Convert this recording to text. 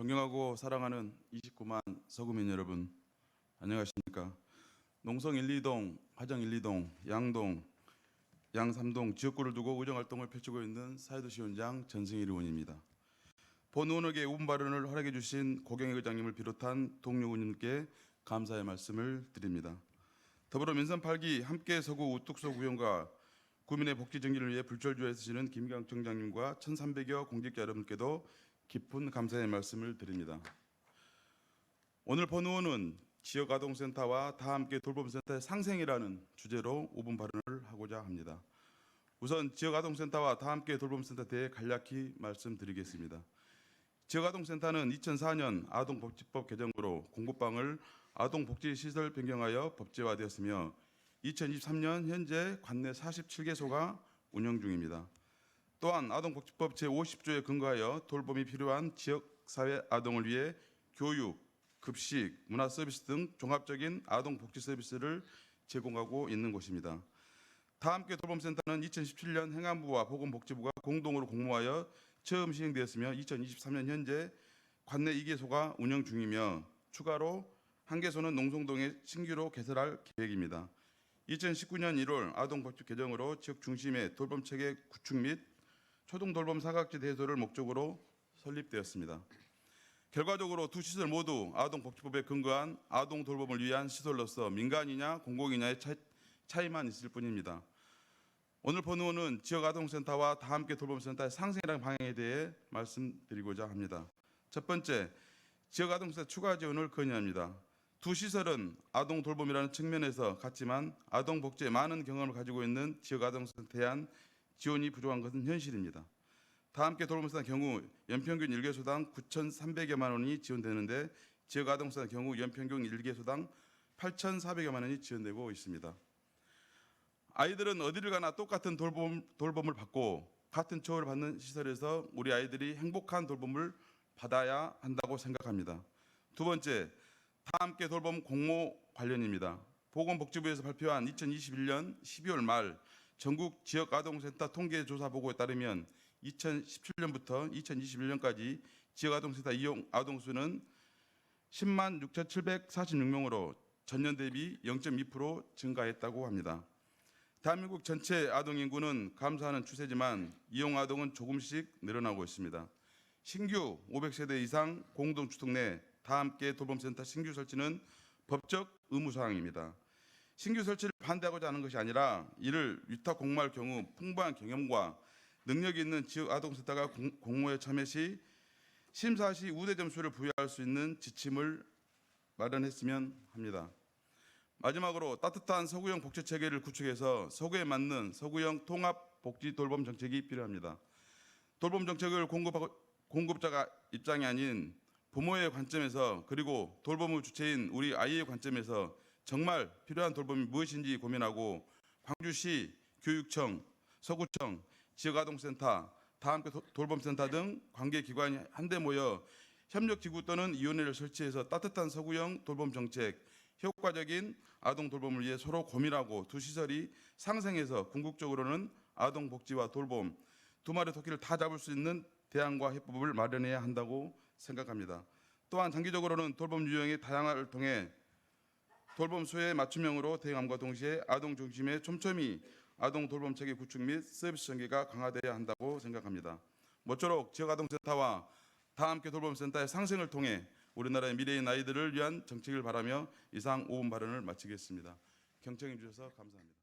존경하고 사랑하는 29만 서구민 여러분, 안녕하십니까? 농성 1, 2동, 화정 1, 2동, 양동, 양 3동 지역구를 두고 의정 활동을 펼치고 있는 사회도시 원장 전승일 의원입니다. 본 의원에게 5분 발언을 허락해 주신 고경혜 의장님을 비롯한 동료 의원님께 감사의 말씀을 드립니다. 더불어 민선 8기 함께 서구 우뚝서 구현과 구민의 복지 정기를 위해 불철주야 애쓰시는 김경 청장님과 1,300여 공직자 여러분께도 깊은 감사의 말씀을 드립니다. 오늘 본 의원은 지역 아동센터와 다 함께 돌봄센터의 상생이라는 주제로 5분 발언을 하고자 합니다. 우선 지역 아동센터와 다 함께 돌봄센터에 대해 간략히 말씀드리겠습니다. 지역아동센터는 2004년 아동복지법 개정으로 공급방을 아동복지시설 변경하여 법제화되었으며 2023년 현재 관내 47개소가 운영 중입니다. 또한 아동복지법 제50조에 근거하여 돌봄이 필요한 지역사회 아동을 위해 교육, 급식, 문화 서비스 등 종합적인 아동 복지 서비스를 제공하고 있는 곳입니다. 다 함께 돌봄센터는 2017년 행안부와 보건복지부가 공동으로 공모하여 처음 시행되었으며 2023년 현재 관내 2개소가 운영 중이며 추가로 한 개소는 농성동에 신규로 개설할 계획입니다. 2019년 1월 아동복지 개정으로 지역 중심의 돌봄 체계 구축 및 초동 돌봄 사각지 대소를 목적으로 설립되었습니다. 결과적으로 두 시설 모두 아동복지법에 근거한 아동 돌봄을 위한 시설로서 민간이냐 공공이냐의 차, 차이만 있을 뿐입니다. 오늘 본 의원은 지역 아동센터와 다 함께 돌봄센터의 상생이라는 방향에 대해 말씀드리고자 합니다. 첫 번째, 지역 아동센터 추가 지원을 건의합니다. 두 시설은 아동 돌봄이라는 측면에서 같지만 아동 복지에 많은 경험을 가지고 있는 지역 아동센터에 대한 지원이 부족한 것은 현실입니다. 다 함께 돌봄센터 경우 연평균 1개소당 9,300여만 원이 지원되는데 지역 아동센터 경우 연평균 1개소당 8,400여만 원이 지원되고 있습니다. 아이들은 어디를 가나 똑같은 돌봄, 돌봄을 받고 같은 처우를 받는 시설에서 우리 아이들이 행복한 돌봄을 받아야 한다고 생각합니다. 두 번째, 다 함께 돌봄 공모 관련입니다. 보건복지부에서 발표한 2021년 12월 말 전국 지역 아동센터 통계 조사 보고에 따르면 2017년부터 2021년까지 지역 아동센터 이용 아동 수는 10만 6,746명으로 전년 대비 0.2% 증가했다고 합니다. 대한민국 전체 아동 인구는 감소하는 추세지만 이용 아동은 조금씩 늘어나고 있습니다. 신규 500세대 이상 공동 주택 내 다 함께 돌봄센터 신규 설치는 법적 의무 사항입니다. 신규 설치를 반대하고자 하는 것이 아니라 이를 위탁 공모할 경우 풍부한 경험과 능력이 있는 지역 아동센터가 공- 공모에 참여 시 심사 시 우대 점수를 부여할 수 있는 지침을 마련했으면 합니다. 마지막으로 따뜻한 서구형 복지 체계를 구축해서 서구에 맞는 서구형 통합 복지 돌봄 정책이 필요합니다. 돌봄 정책을 공급자가 입장이 아닌 부모의 관점에서 그리고 돌봄의 주체인 우리 아이의 관점에서 정말 필요한 돌봄이 무엇인지 고민하고 광주시 교육청, 서구청, 지역아동센터, 다함께 도- 돌봄센터 등 관계기관이 한데 모여 협력기구 또는 위원회를 설치해서 따뜻한 서구형 돌봄 정책, 효과적인 아동 돌봄을 위해 서로 고민하고 두 시설이 상생해서 궁극적으로는 아동 복지와 돌봄 두 마리 토끼를 다 잡을 수 있는 대안과 해법을 마련해야 한다고 생각합니다. 또한 장기적으로는 돌봄 유형의 다양화를 통해 돌봄 수요에 맞춤형으로 대응함과 동시에 아동 중심의 촘촘히 아동 돌봄 체계 구축 및 서비스 전개가 강화되어야 한다고 생각합니다. 모쪼록 지역 아동센터와 다 함께 돌봄센터의 상생을 통해 우리나라의 미래의 아이들을 위한 정책을 바라며 이상 5분 발언을 마치겠습니다. 경청해 주셔서 감사합니다.